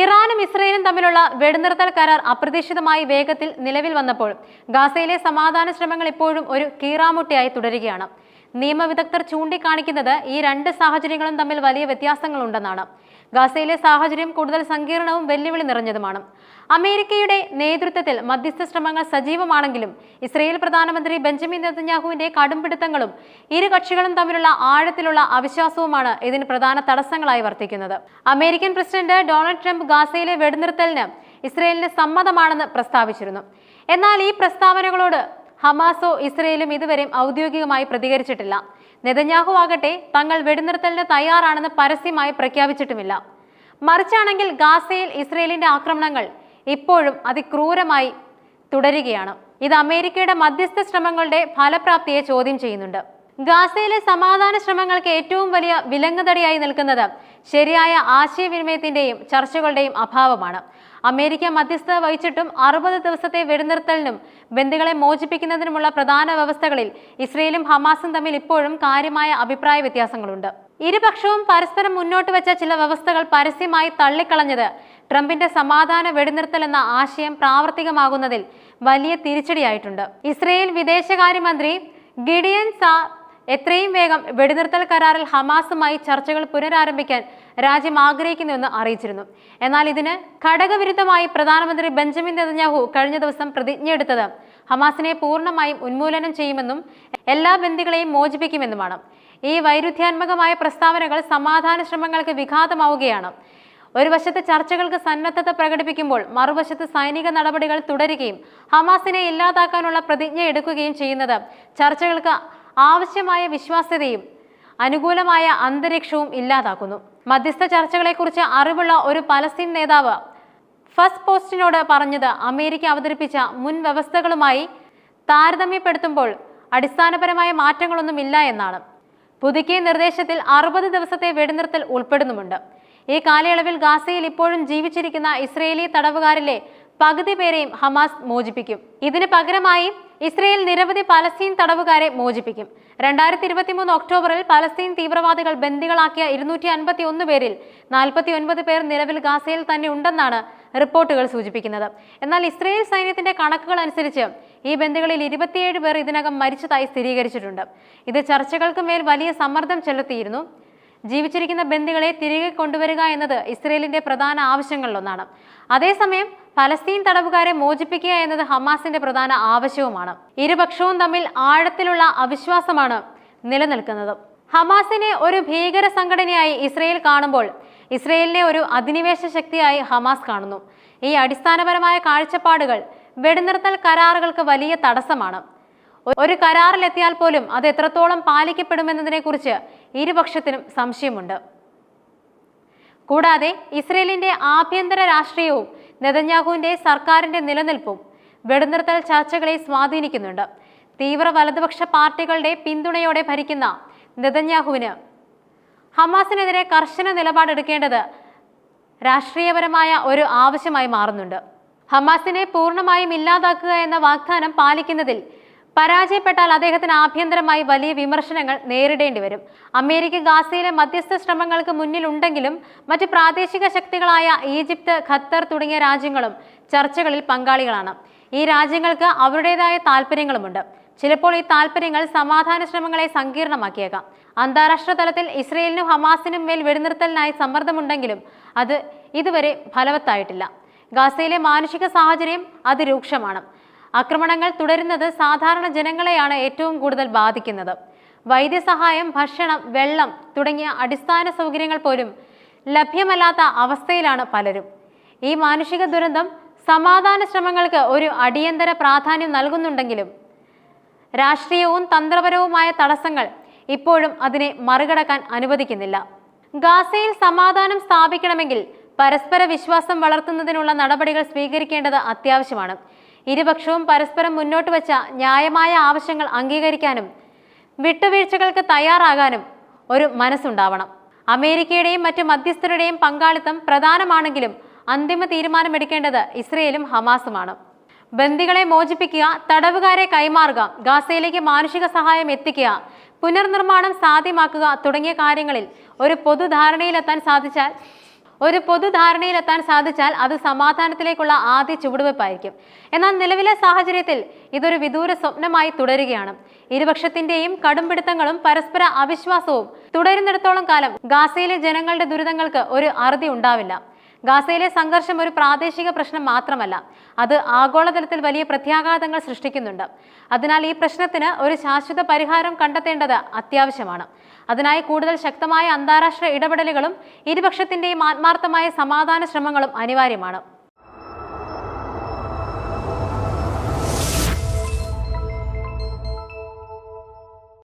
ഇറാനും ഇസ്രയേലും തമ്മിലുള്ള വെടിനിർത്തൽ കരാർ അപ്രതീക്ഷിതമായി വേഗത്തിൽ നിലവിൽ വന്നപ്പോൾ ഗാസയിലെ സമാധാന ശ്രമങ്ങൾ ഇപ്പോഴും ഒരു കീറാമുട്ടയായി തുടരുകയാണ്. നിയമവിദഗ്ധർ ചൂണ്ടിക്കാണിക്കുന്നത് ഈ രണ്ട് സാഹചര്യങ്ങളും തമ്മിൽ വലിയ വ്യത്യാസങ്ങളുണ്ടെന്നാണ്. ഗാസയിലെ സാഹചര്യം കൂടുതൽ സങ്കീർണവും വെല്ലുവിളി നിറഞ്ഞതുമാണ്. അമേരിക്കയുടെ നേതൃത്വത്തിൽ മധ്യസ്ഥ ശ്രമങ്ങൾ സജീവമാണെങ്കിലും ഇസ്രയേൽ പ്രധാനമന്ത്രി ബെഞ്ചമിൻ നെതന്യാഹുവിന്റെ കടുംപിടുത്തങ്ങളും ഇരു കക്ഷികളും തമ്മിലുള്ള ആഴത്തിലുള്ള അവിശ്വാസവുമാണ് ഇതിന് പ്രധാന തടസ്സങ്ങളായി വർത്തിക്കുന്നത്. അമേരിക്കൻ പ്രസിഡന്റ് ഡൊണാൾഡ് ട്രംപ് ഗാസയിലെ വെടിനിർത്തലിന് ഇസ്രയേലിന് സമ്മതമാണെന്ന് പ്രസ്താവിച്ചിരുന്നു. എന്നാൽ ഈ പ്രസ്താവനകളോട് ഹമാസോ ഇസ്രയേലും ഇതുവരെയും ഔദ്യോഗികമായി പ്രതികരിച്ചിട്ടില്ല. നെതന്യാഹു ആകട്ടെ തങ്ങൾ വെടിനിർത്തലിന് തയ്യാറാണെന്ന് പരസ്യമായി പ്രഖ്യാപിച്ചിട്ടുമില്ല. മറിച്ചാണെങ്കിൽ ഗാസയിൽ ഇസ്രയേലിന്റെ ആക്രമണങ്ങൾ ഇപ്പോഴും അതിക്രൂരമായി തുടരുകയാണ്. ഇത് അമേരിക്കയുടെ മധ്യസ്ഥ ശ്രമങ്ങളുടെ ഫലപ്രാപ്തിയെ ചോദ്യം ചെയ്യുന്നുണ്ട്. ഗാസയിലെ സമാധാന ശ്രമങ്ങൾക്ക് ഏറ്റവും വലിയ വിലങ്ങുതടിയായി നിൽക്കുന്നത് ശരിയായ ആശയവിനിമയത്തിന്റെയും ചർച്ചകളുടെയും അഭാവമാണ്. അമേരിക്ക മധ്യസ്ഥത വഹിച്ചിട്ടും അറുപത് ദിവസത്തെ വെടിനിർത്തലിനും ബന്ധുക്കളെ മോചിപ്പിക്കുന്നതിനുമുള്ള പ്രധാന വ്യവസ്ഥകളിൽ ഇസ്രയേലും ഹമാസും തമ്മിൽ ഇപ്പോഴും കാര്യമായ അഭിപ്രായ വ്യത്യാസങ്ങളുണ്ട്. ഇരുപക്ഷവും പരസ്പരം മുന്നോട്ട് വെച്ച ചില വ്യവസ്ഥകൾ പരസ്യമായി തള്ളിക്കളഞ്ഞത് ട്രംപിന്റെ സമാധാന വെടിനിർത്തൽ എന്ന ആശയം പ്രാവർത്തികമാകുന്നതിൽ വലിയ തിരിച്ചടിയായിട്ടുണ്ട്. ഇസ്രയേൽ വിദേശകാര്യമന്ത്രി ഗിഡിയൻ സാ എത്രയും വേഗം വെടിനിർത്തൽ കരാറിൽ ഹമാസുമായി ചർച്ചകൾ പുനരാരംഭിക്കാൻ രാജ്യം ആഗ്രഹിക്കുന്നുവെന്ന് അറിയിച്ചിരുന്നു. എന്നാൽ ഇതിന് ഘടകവിരുദ്ധമായി പ്രധാനമന്ത്രി ബെഞ്ചമിൻ നെതന്യാഹു കഴിഞ്ഞ ദിവസം പ്രതിജ്ഞയെടുത്തത് ഹമാസിനെ പൂർണമായും ഉന്മൂലനം ചെയ്യുമെന്നും എല്ലാ ബന്ധികളെയും മോചിപ്പിക്കുമെന്നുമാണ്. ഈ വൈരുദ്ധ്യാത്മകമായ പ്രസ്താവനകൾ സമാധാന ശ്രമങ്ങൾക്ക് വിഘാതമാവുകയാണ്. ഒരു വശത്ത് ചർച്ചകൾക്ക് സന്നദ്ധത പ്രകടിപ്പിക്കുമ്പോൾ മറുവശത്ത് സൈനിക നടപടികൾ തുടരുകയും ഹമാസിനെ ഇല്ലാതാക്കാനുള്ള പ്രതിജ്ഞ എടുക്കുകയും ചെയ്യുന്നത് ചർച്ചകൾക്ക് ആവശ്യമായ വിശ്വാസ്യതയും അനുകൂലമായ അന്തരീക്ഷവും ഇല്ലാതാക്കുന്നു. മധ്യസ്ഥ ചർച്ചകളെക്കുറിച്ച് അറിവുള്ള ഒരു പലസ്തീൻ നേതാവ് ഫസ്റ്റ് പോസ്റ്റിനോട് പറഞ്ഞത് അമേരിക്ക അവതരിപ്പിച്ച മുൻ വ്യവസ്ഥകളുമായി താരതമ്യപ്പെടുത്തുമ്പോൾ അടിസ്ഥാനപരമായ മാറ്റങ്ങളൊന്നുമില്ല എന്നാണ്. പുതുക്കിയ നിർദ്ദേശത്തിൽ അറുപത് ദിവസത്തെ വെടിനിർത്തൽ ഉൾപ്പെടുന്നുമുണ്ട്. ഈ കാലയളവിൽ ഗാസയിൽ ഇപ്പോഴും ജീവിച്ചിരിക്കുന്ന ഇസ്രയേലി തടവുകാരിലെ പകുതി പേരെയും ഹമാസ് മോചിപ്പിക്കും. ഇതിന് പകരമായി ഇസ്രയേൽ നിരവധി പലസ്തീൻ തടവുകാരെ മോചിപ്പിക്കും. രണ്ടായിരത്തി ഇരുപത്തിമൂന്ന് ഒക്ടോബറിൽ പലസ്തീൻ തീവ്രവാദികൾ ബന്ദികളാക്കിയ ഇരുന്നൂറ്റി അൻപത്തി ഒന്ന് പേരിൽ നാൽപ്പത്തി ഒൻപത് പേർ നിലവിൽ ഗാസയിൽ തന്നെ ഉണ്ടെന്നാണ് റിപ്പോർട്ടുകൾ സൂചിപ്പിക്കുന്നത്. എന്നാൽ ഇസ്രയേൽ സൈന്യത്തിന്റെ കണക്കുകൾ അനുസരിച്ച് ഈ ബന്ദികളിൽ ഇരുപത്തിയേഴ് പേർ ഇതിനകം മരിച്ചതായി സ്ഥിരീകരിച്ചിട്ടുണ്ട്. ഇത് ചർച്ചകൾക്ക് മേൽ വലിയ സമ്മർദ്ദം ചെലുത്തിയിരുന്നു. ജീവിച്ചിരിക്കുന്ന ബന്ദികളെ തിരികെ കൊണ്ടുവരിക എന്നത് ഇസ്രയേലിന്റെ പ്രധാന ആവശ്യങ്ങളിലൊന്നാണ്. അതേസമയം പലസ്തീൻ തടവുകാരെ മോചിപ്പിക്കുക എന്നത് ഹമാസിന്റെ പ്രധാന ആവശ്യവുമാണ്. ഇരുപക്ഷവും തമ്മിൽ ആഴത്തിലുള്ള അവിശ്വാസമാണ് നിലനിൽക്കുന്നത്. ഹമാസിനെ ഒരു ഭീകര സംഘടനയായി ഇസ്രയേൽ കാണുമ്പോൾ ഇസ്രയേലിനെ ഒരു അധിനിവേശ ശക്തിയായി ഹമാസ് കാണുന്നു. ഈ അടിസ്ഥാനപരമായ കാഴ്ചപ്പാടുകൾ വെടിനിർത്തൽ കരാറുകൾക്ക് വലിയ തടസ്സമാണ്. ഒരു കരാറിലെത്തിയാൽ പോലും അത് എത്രത്തോളം പാലിക്കപ്പെടുമെന്നതിനെക്കുറിച്ച് ഇരുപക്ഷത്തിനും സംശയമുണ്ട്. കൂടാതെ ഇസ്രയേലിന്റെ ആഭ്യന്തര രാഷ്ട്രീയവും നെതന്യാഹുവിന്റെ സർക്കാരിന്റെ നിലനിൽപ്പും വെടിനിർത്തൽ ചർച്ചകളെ സ്വാധീനിക്കുന്നുണ്ട്. തീവ്ര വലതുപക്ഷ പാർട്ടികളുടെ പിന്തുണയോടെ ഭരിക്കുന്ന നെതന്യാഹുവിന് ഹമാസിനെതിരെ കർശന നിലപാടെടുക്കേണ്ടത് രാഷ്ട്രീയപരമായ ഒരു ആവശ്യമായി മാറുന്നുണ്ട്. ഹമാസിനെ പൂർണമായും ഇല്ലാതാക്കുക എന്ന വാഗ്ദാനം പാലിക്കുന്നതിൽ പരാജയപ്പെട്ടാൽ അദ്ദേഹത്തിന് ആഭ്യന്തരമായി വലിയ വിമർശനങ്ങൾ നേരിടേണ്ടി വരും. അമേരിക്ക ഗാസയിലെ മധ്യസ്ഥ ശ്രമങ്ങൾക്ക് മുന്നിലുണ്ടെങ്കിലും മറ്റ് പ്രാദേശിക ശക്തികളായ ഈജിപ്ത് ഖത്തർ തുടങ്ങിയ രാജ്യങ്ങളും ചർച്ചകളിൽ പങ്കാളികളാണ്. ഈ രാജ്യങ്ങൾക്ക് അവരുടേതായ താല്പര്യങ്ങളുമുണ്ട് ചിലപ്പോൾ ഈ താല്പര്യങ്ങൾ സമാധാന ശ്രമങ്ങളെ സങ്കീർണമാക്കിയേക്കാം. അന്താരാഷ്ട്ര തലത്തിൽ ഇസ്രയേലിനും ഹമാസിനും മേൽ വെടിനിർത്തലിനായി സമ്മർദ്ദമുണ്ടെങ്കിലും അത് ഇതുവരെ ഫലവത്തായിട്ടില്ല. ഗാസയിലെ മാനുഷിക സാഹചര്യം അതിരൂക്ഷമാണ്. ആക്രമണങ്ങൾ തുടരുന്നത് സാധാരണ ജനങ്ങളെയാണ് ഏറ്റവും കൂടുതൽ ബാധിക്കുന്നത്. വൈദ്യസഹായം ഭക്ഷണം വെള്ളം തുടങ്ങിയ അടിസ്ഥാന സൗകര്യങ്ങൾ പോലും ലഭ്യമല്ലാത്ത അവസ്ഥയിലാണ് പലരും. ഈ മാനുഷിക ദുരന്തം സമാധാന ശ്രമങ്ങൾക്ക് ഒരു അടിയന്തര പ്രാധാന്യം നൽകുന്നുണ്ടെങ്കിലും രാഷ്ട്രീയവും തന്ത്രപരവുമായ തടസ്സങ്ങൾ ഇപ്പോഴും അതിനെ മറികടക്കാൻ അനുവദിക്കുന്നില്ല. ഗാസയിൽ സമാധാനം സ്ഥാപിക്കണമെങ്കിൽ പരസ്പര വിശ്വാസം വളർത്തുന്നതിനുള്ള നടപടികൾ സ്വീകരിക്കേണ്ടത് അത്യാവശ്യമാണ്. ഇരുപക്ഷവും പരസ്പരം മുന്നോട്ട് വച്ച ന്യായമായ ആവശ്യങ്ങൾ അംഗീകരിക്കാനും വിട്ടുവീഴ്ചകൾക്ക് തയ്യാറാകാനും ഒരു മനസ്സുണ്ടാവണം. അമേരിക്കയുടെയും മറ്റ് മധ്യസ്ഥരുടെയും പങ്കാളിത്തം പ്രധാനമാണെങ്കിലും അന്തിമ തീരുമാനമെടുക്കേണ്ടത് ഇസ്രയേലും ഹമാസുമാണ്. ബന്ദികളെ മോചിപ്പിക്കുക തടവുകാരെ കൈമാറുക ഗാസയിലേക്ക് മാനുഷിക സഹായം എത്തിക്കുക പുനർനിർമ്മാണം സാധ്യമാക്കുക തുടങ്ങിയ കാര്യങ്ങളിൽ ഒരു പൊതുധാരണയിലെത്താൻ സാധിച്ചാൽ ഒരു പൊതുധാരണയിലെത്താൻ സാധിച്ചാൽ അത് സമാധാനത്തിലേക്കുള്ള ആദ്യ ചുവടുവെപ്പായിരിക്കും എന്നാൽ നിലവിലെ സാഹചര്യത്തിൽ ഇതൊരു വിദൂര സ്വപ്നമായി തുടരുകയാണ്. ഇരുപക്ഷത്തിന്റെയും കടുംപിടുത്തങ്ങളും പരസ്പര അവിശ്വാസവും തുടരുന്നിടത്തോളം കാലം ഗാസയിലെ ജനങ്ങളുടെ ദുരിതങ്ങൾക്ക് ഒരു അറുതി ഉണ്ടാവില്ല. ഗാസയിലെ സംഘർഷം ഒരു പ്രാദേശിക പ്രശ്നം മാത്രമല്ല അത് ആഗോളതലത്തിൽ വലിയ പ്രത്യാഘാതങ്ങൾ സൃഷ്ടിക്കുന്നുണ്ട്. അതിനാൽ ഈ പ്രശ്നത്തിന് ഒരു ശാശ്വത പരിഹാരം കണ്ടെത്തേണ്ടത് അത്യാവശ്യമാണ്. അതിനായി കൂടുതൽ ശക്തമായ അന്താരാഷ്ട്ര ഇടപെടലുകളും ഇരുപക്ഷത്തിന്റെയും ആത്മാർത്ഥമായ സമാധാന ശ്രമങ്ങളും അനിവാര്യമാണ്.